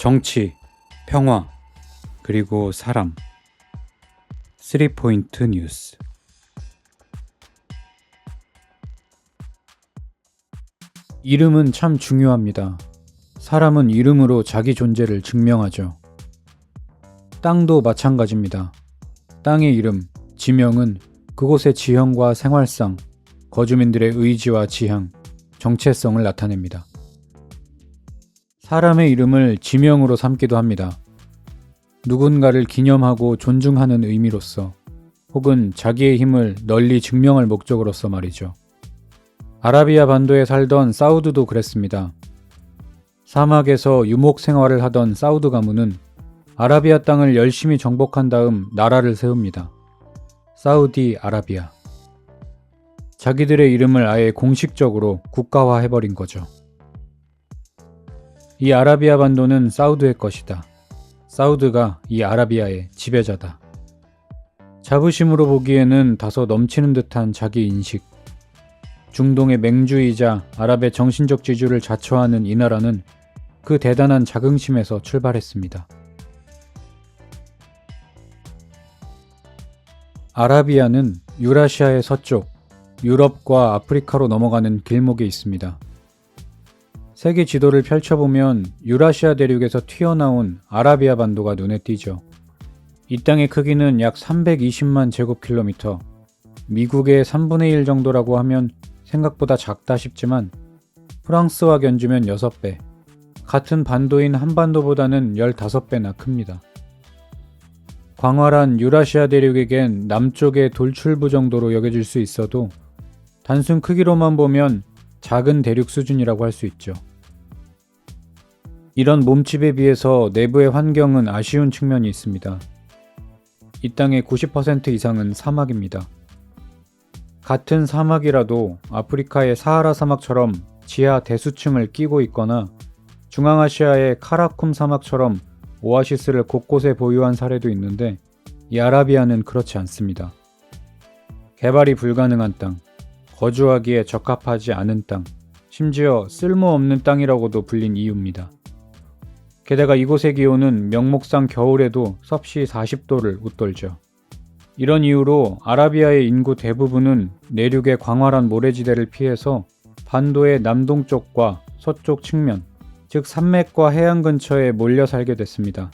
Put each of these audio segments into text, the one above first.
정치, 평화, 그리고 사람. 3포인트 뉴스. 이름은 참 중요합니다. 사람은 이름으로 자기 존재를 증명하죠. 땅도 마찬가지입니다. 땅의 이름, 지명은 그곳의 지형과 생활상, 거주민들의 의지와 지향, 정체성을 나타냅니다. 사람의 이름을 지명으로 삼기도 합니다. 누군가를 기념하고 존중하는 의미로서 혹은 자기의 힘을 널리 증명할 목적으로서 말이죠. 아라비아 반도에 살던 사우드도 그랬습니다. 사막에서 유목 생활을 하던 사우드 가문은 아라비아 땅을 열심히 정복한 다음 나라를 세웁니다. 사우디 아라비아. 자기들의 이름을 아예 공식적으로 국가화해버린 거죠. 이 아라비아 반도는 사우드의 것이다. 사우드가 이 아라비아의 지배자다. 자부심으로 보기에는 다소 넘치는 듯한 자기 인식. 중동의 맹주이자 아랍의 정신적 지주를 자처하는 이 나라는 그 대단한 자긍심에서 출발했습니다. 아라비아는 유라시아의 서쪽, 유럽과 아프리카로 넘어가는 길목에 있습니다. 세계 지도를 펼쳐보면 유라시아 대륙에서 튀어나온 아라비아 반도가 눈에 띄죠. 이 땅의 크기는 약 320만 제곱킬로미터, 미국의 3분의 1 정도라고 하면 생각보다 작다 싶지만 프랑스와 견주면 6배, 같은 반도인 한반도보다는 15배나 큽니다. 광활한 유라시아 대륙에겐 남쪽의 돌출부 정도로 여겨질 수 있어도 단순 크기로만 보면 작은 대륙 수준이라고 할 수 있죠. 이런 몸집에 비해서 내부의 환경은 아쉬운 측면이 있습니다. 이 땅의 90% 이상은 사막입니다. 같은 사막이라도 아프리카의 사하라 사막처럼 지하 대수층을 끼고 있거나 중앙아시아의 카라쿰 사막처럼 오아시스를 곳곳에 보유한 사례도 있는데 이 아라비아는 그렇지 않습니다. 개발이 불가능한 땅, 거주하기에 적합하지 않은 땅, 심지어 쓸모없는 땅이라고도 불린 이유입니다. 게다가 이곳의 기온은 명목상 겨울에도 섭씨 40도를 웃돌죠. 이런 이유로 아라비아의 인구 대부분은 내륙의 광활한 모래지대를 피해서 반도의 남동쪽과 서쪽 측면, 즉 산맥과 해안 근처에 몰려 살게 됐습니다.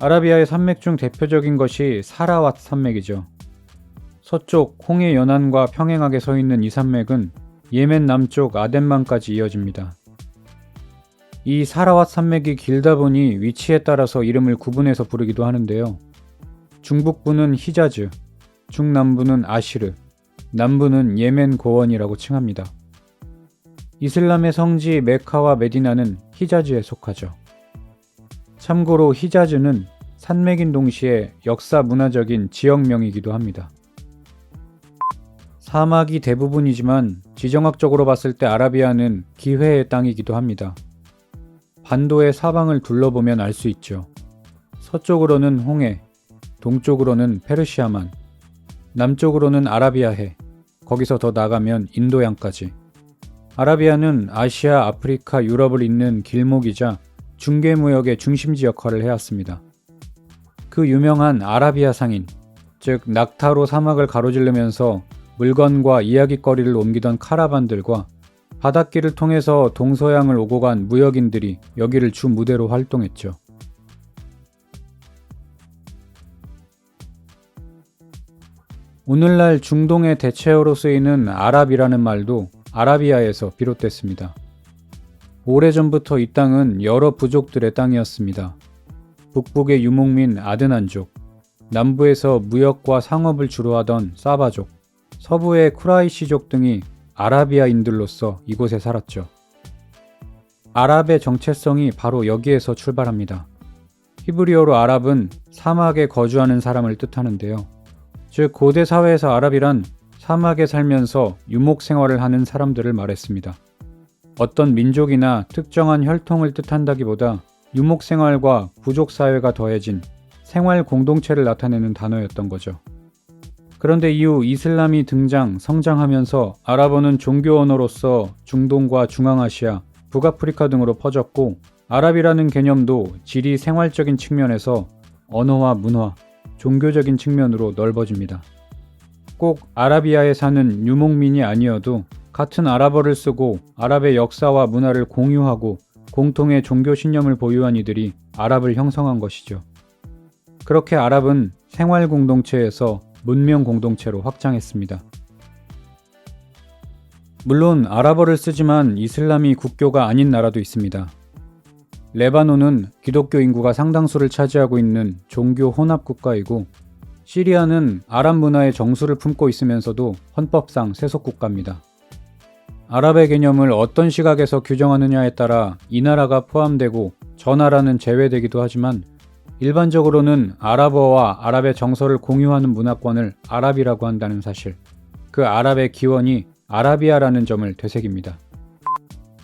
아라비아의 산맥 중 대표적인 것이 사라왓 산맥이죠. 서쪽 홍해 연안과 평행하게 서 있는 이 산맥은 예멘 남쪽 아덴만까지 이어집니다. 이 사라왓 산맥이 길다 보니 위치에 따라서 이름을 구분해서 부르기도 하는데요. 중북부는 히자즈, 중남부는 아시르, 남부는 예멘 고원이라고 칭합니다. 이슬람의 성지 메카와 메디나는 히자즈에 속하죠. 참고로 히자즈는 산맥인 동시에 역사 문화적인 지역명이기도 합니다. 사막이 대부분이지만 지정학적으로 봤을 때 아라비아는 기회의 땅이기도 합니다. 반도의 사방을 둘러보면 알 수 있죠. 서쪽으로는 홍해, 동쪽으로는 페르시아만, 남쪽으로는 아라비아해, 거기서 더 나가면 인도양까지. 아라비아는 아시아, 아프리카, 유럽을 잇는 길목이자 중개무역의 중심지 역할을 해왔습니다. 그 유명한 아라비아 상인, 즉 낙타로 사막을 가로질르면서 물건과 이야기거리를 옮기던 카라반들과 바닷길을 통해서 동서양을 오고 간 무역인들이 여기를 주 무대로 활동했죠. 오늘날 중동의 대체어로 쓰이는 아랍이라는 말도 아라비아에서 비롯됐습니다. 오래전부터 이 땅은 여러 부족들의 땅이었습니다. 북북의 유목민 아드난족, 남부에서 무역과 상업을 주로 하던 사바족, 서부의 쿠라이시족 등이 아라비아인들로서 이곳에 살았죠. 아랍의 정체성이 바로 여기에서 출발합니다. 히브리어로 아랍은 사막에 거주하는 사람을 뜻하는데요. 즉 고대 사회에서 아랍이란 사막에 살면서 유목 생활을 하는 사람들을 말했습니다. 어떤 민족이나 특정한 혈통을 뜻한다기보다 유목 생활과 부족 사회가 더해진 생활 공동체를 나타내는 단어였던 거죠. 그런데 이후 이슬람이 등장, 성장하면서 아랍어는 종교 언어로서 중동과 중앙아시아, 북아프리카 등으로 퍼졌고 아랍이라는 개념도 지리 생활적인 측면에서 언어와 문화, 종교적인 측면으로 넓어집니다. 꼭 아라비아에 사는 유목민이 아니어도 같은 아랍어를 쓰고 아랍의 역사와 문화를 공유하고 공통의 종교 신념을 보유한 이들이 아랍을 형성한 것이죠. 그렇게 아랍은 생활 공동체에서 문명 공동체로 확장했습니다. 물론 아랍어를 쓰지만 이슬람이 국교가 아닌 나라도 있습니다. 레바논은 기독교 인구가 상당수를 차지하고 있는 종교 혼합 국가이고 시리아는 아랍 문화의 정수를 품고 있으면서도 헌법상 세속 국가입니다. 아랍의 개념을 어떤 시각에서 규정하느냐에 따라 이 나라가 포함되고 저 나라는 제외되기도 하지만 일반적으로는 아랍어와 아랍의 정서를 공유하는 문화권을 아랍이라고 한다는 사실, 그 아랍의 기원이 아라비아라는 점을 되새깁니다.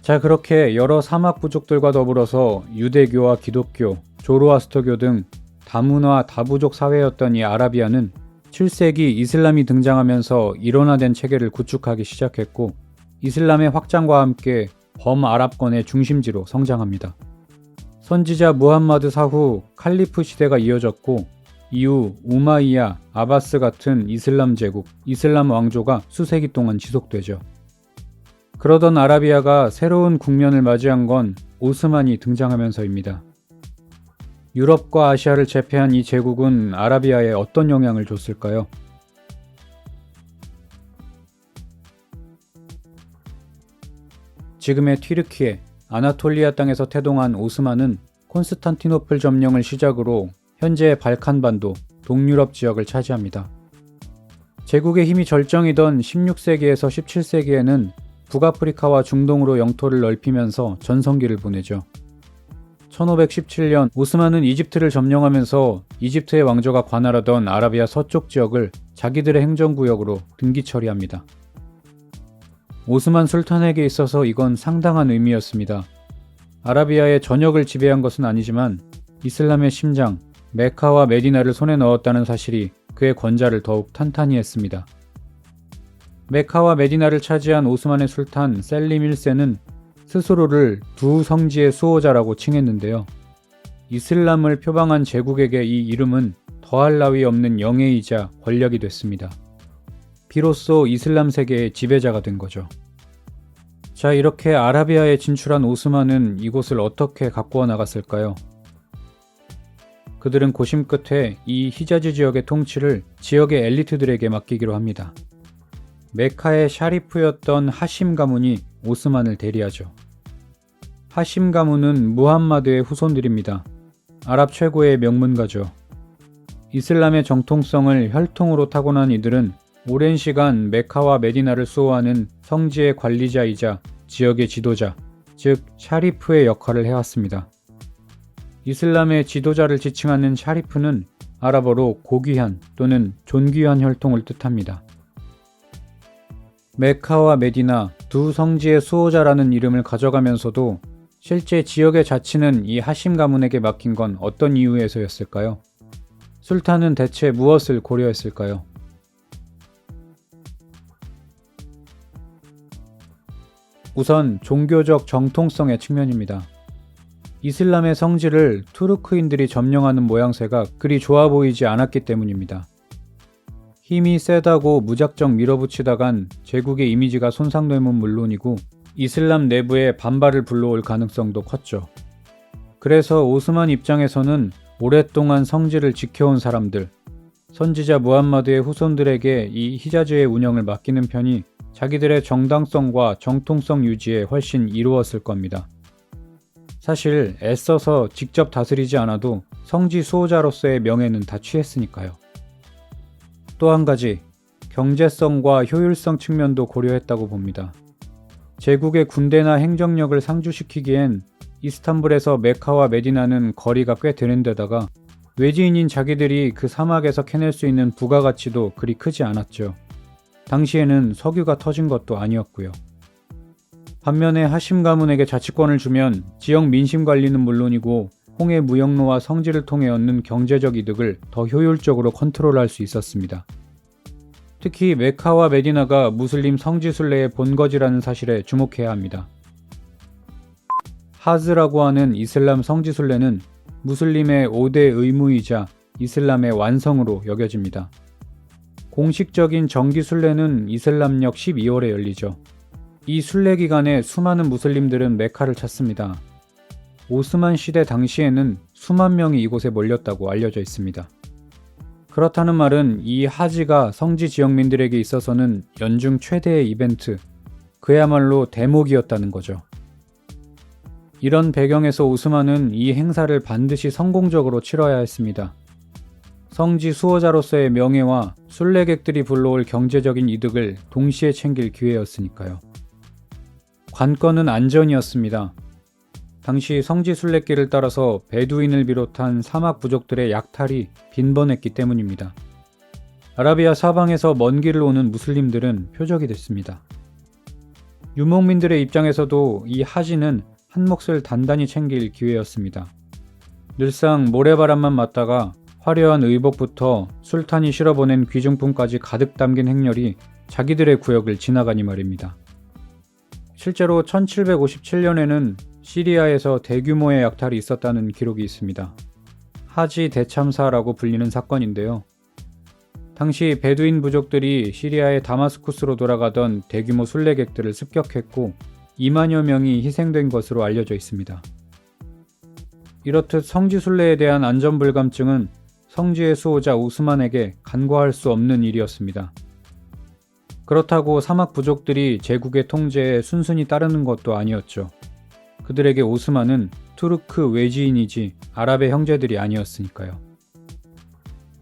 자, 그렇게 여러 사막 부족들과 더불어서 유대교와 기독교, 조로아스터교 등 다문화 다부족 사회였던 이 아라비아는 7세기 이슬람이 등장하면서 일원화된 체계를 구축하기 시작했고 이슬람의 확장과 함께 범아랍권의 중심지로 성장합니다. 선지자 무함마드 사후 칼리프 시대가 이어졌고 이후 우마이야, 아바스 같은 이슬람 제국, 이슬람 왕조가 수세기 동안 지속되죠. 그러던 아라비아가 새로운 국면을 맞이한 건 오스만이 등장하면서입니다. 유럽과 아시아를 제패한 이 제국은 아라비아에 어떤 영향을 줬을까요? 지금의 튀르키예, 아나톨리아 땅에서 태동한 오스만은 콘스탄티노플 점령을 시작으로 현재 발칸반도, 동유럽 지역을 차지합니다. 제국의 힘이 절정이던 16세기에서 17세기에는 북아프리카와 중동으로 영토를 넓히면서 전성기를 보내죠. 1517년 오스만은 이집트를 점령하면서 이집트의 왕조가 관할하던 아라비아 서쪽 지역을 자기들의 행정구역으로 등기 처리합니다. 오스만 술탄에게 있어서 이건 상당한 의미였습니다. 아라비아의 전역을 지배한 것은 아니지만 이슬람의 심장, 메카와 메디나를 손에 넣었다는 사실이 그의 권좌를 더욱 탄탄히 했습니다. 메카와 메디나를 차지한 오스만의 술탄 셀림 1세는 스스로를 두 성지의 수호자라고 칭했는데요. 이슬람을 표방한 제국에게 이 이름은 더할 나위 없는 영예이자 권력이 됐습니다. 비로소 이슬람 세계의 지배자가 된 거죠. 자, 이렇게 아라비아에 진출한 오스만은 이곳을 어떻게 가꾸어 나갔을까요? 그들은 고심 끝에 이 히자즈 지역의 통치를 지역의 엘리트들에게 맡기기로 합니다. 메카의 샤리프였던 하심 가문이 오스만을 대리하죠. 하심 가문은 무함마드의 후손들입니다. 아랍 최고의 명문가죠. 이슬람의 정통성을 혈통으로 타고난 이들은 오랜 시간 메카와 메디나를 수호하는 성지의 관리자이자 지역의 지도자, 즉 샤리프의 역할을 해왔습니다. 이슬람의 지도자를 지칭하는 샤리프는 아랍어로 고귀한 또는 존귀한 혈통을 뜻합니다. 메카와 메디나 두 성지의 수호자라는 이름을 가져가면서도 실제 지역의 자치는 이 하심 가문에게 맡긴 건 어떤 이유에서였을까요? 술탄은 대체 무엇을 고려했을까요? 우선 종교적 정통성의 측면입니다. 이슬람의 성지를 투르크인들이 점령하는 모양새가 그리 좋아 보이지 않았기 때문입니다. 힘이 세다고 무작정 밀어붙이다간 제국의 이미지가 손상되면 물론이고 이슬람 내부에 반발을 불러올 가능성도 컸죠. 그래서 오스만 입장에서는 오랫동안 성지를 지켜온 사람들, 선지자 무함마드의 후손들에게 이 히자즈의 운영을 맡기는 편이 자기들의 정당성과 정통성 유지에 훨씬 이루었을 겁니다. 사실 애써서 직접 다스리지 않아도 성지 수호자로서의 명예는 다 취했으니까요. 또 한 가지, 경제성과 효율성 측면도 고려했다고 봅니다. 제국의 군대나 행정력을 상주시키기엔 이스탄불에서 메카와 메디나는 거리가 꽤 되는 데다가 외지인인 자기들이 그 사막에서 캐낼 수 있는 부가가치도 그리 크지 않았죠. 당시에는 석유가 터진 것도 아니었고요. 반면에 하심 가문에게 자치권을 주면 지역 민심 관리는 물론이고 홍해 무역로와 성지를 통해 얻는 경제적 이득을 더 효율적으로 컨트롤할 수 있었습니다. 특히 메카와 메디나가 무슬림 성지 순례의 본거지라는 사실에 주목해야 합니다. 하즈라고 하는 이슬람 성지순례는 무슬림의 5대 의무이자 이슬람의 완성으로 여겨집니다. 공식적인 정기 순례는 이슬람력 12월에 열리죠. 이 순례 기간에 수많은 무슬림들은 메카를 찾습니다. 오스만 시대 당시에는 수만 명이 이곳에 몰렸다고 알려져 있습니다. 그렇다는 말은 이 하지가 성지 지역민들에게 있어서는 연중 최대의 이벤트, 그야말로 대목이었다는 거죠. 이런 배경에서 오스만은 이 행사를 반드시 성공적으로 치러야 했습니다. 성지 수호자로서의 명예와 순례객들이 불러올 경제적인 이득을 동시에 챙길 기회였으니까요. 관건은 안전이었습니다. 당시 성지 순례길을 따라서 베두인을 비롯한 사막 부족들의 약탈이 빈번했기 때문입니다. 아라비아 사방에서 먼 길을 오는 무슬림들은 표적이 됐습니다. 유목민들의 입장에서도 이 하지는 한 몫을 단단히 챙길 기회였습니다. 늘상 모래바람만 맞다가 화려한 의복부터 술탄이 실어보낸 귀중품까지 가득 담긴 행렬이 자기들의 구역을 지나가니 말입니다. 실제로 1757년에는 시리아에서 대규모의 약탈이 있었다는 기록이 있습니다. 하지 대참사라고 불리는 사건인데요. 당시 베두인 부족들이 시리아의 다마스쿠스로 돌아가던 대규모 순례객들을 습격했고 2만여 명이 희생된 것으로 알려져 있습니다. 이렇듯 성지 순례에 대한 안전 불감증은 성지의 수호자 우스만에게 간과할 수 없는 일이었습니다. 그렇다고 사막 부족들이 제국의 통제에 순순히 따르는 것도 아니었죠. 그들에게 오스만은 투르크 외지인이지 아랍의 형제들이 아니었으니까요.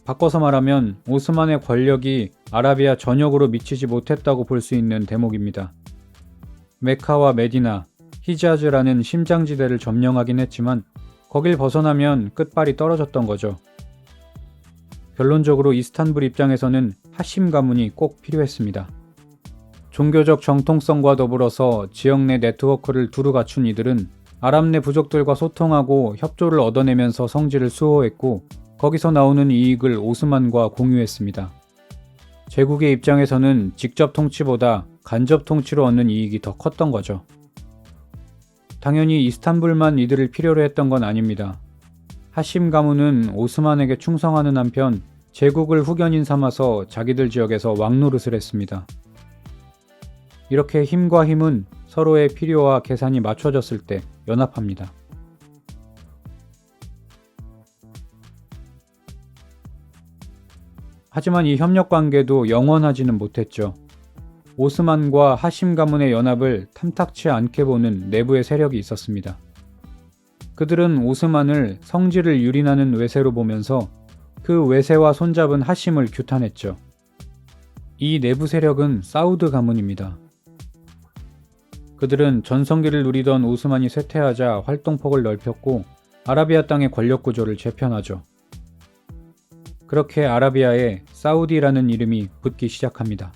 바꿔서 말하면 오스만의 권력이 아라비아 전역으로 미치지 못했다고 볼 수 있는 대목입니다. 메카와 메디나, 히자즈라는 심장지대를 점령하긴 했지만 거길 벗어나면 끝발이 떨어졌던 거죠. 결론적으로 이스탄불 입장에서는 하심 가문이 꼭 필요했습니다. 종교적 정통성과 더불어서 지역 내 네트워크를 두루 갖춘 이들은 아랍 내 부족들과 소통하고 협조를 얻어내면서 성지를 수호했고 거기서 나오는 이익을 오스만과 공유했습니다. 제국의 입장에서는 직접 통치보다 간접 통치로 얻는 이익이 더 컸던 거죠. 당연히 이스탄불만 이들을 필요로 했던 건 아닙니다. 하심 가문은 오스만에게 충성하는 한편 제국을 후견인 삼아서 자기들 지역에서 왕노릇을 했습니다. 이렇게 힘과 힘은 서로의 필요와 계산이 맞춰졌을 때 연합합니다. 하지만 이 협력 관계도 영원하지는 못했죠. 오스만과 하심 가문의 연합을 탐탁치 않게 보는 내부의 세력이 있었습니다. 그들은 오스만을 성질을 유린하는 외세로 보면서 그 외세와 손잡은 하심을 규탄했죠. 이 내부 세력은 사우드 가문입니다. 그들은 전성기를 누리던 오스만이 쇠퇴하자 활동폭을 넓혔고 아라비아 땅의 권력 구조를 재편하죠. 그렇게 아라비아에 사우디라는 이름이 붙기 시작합니다.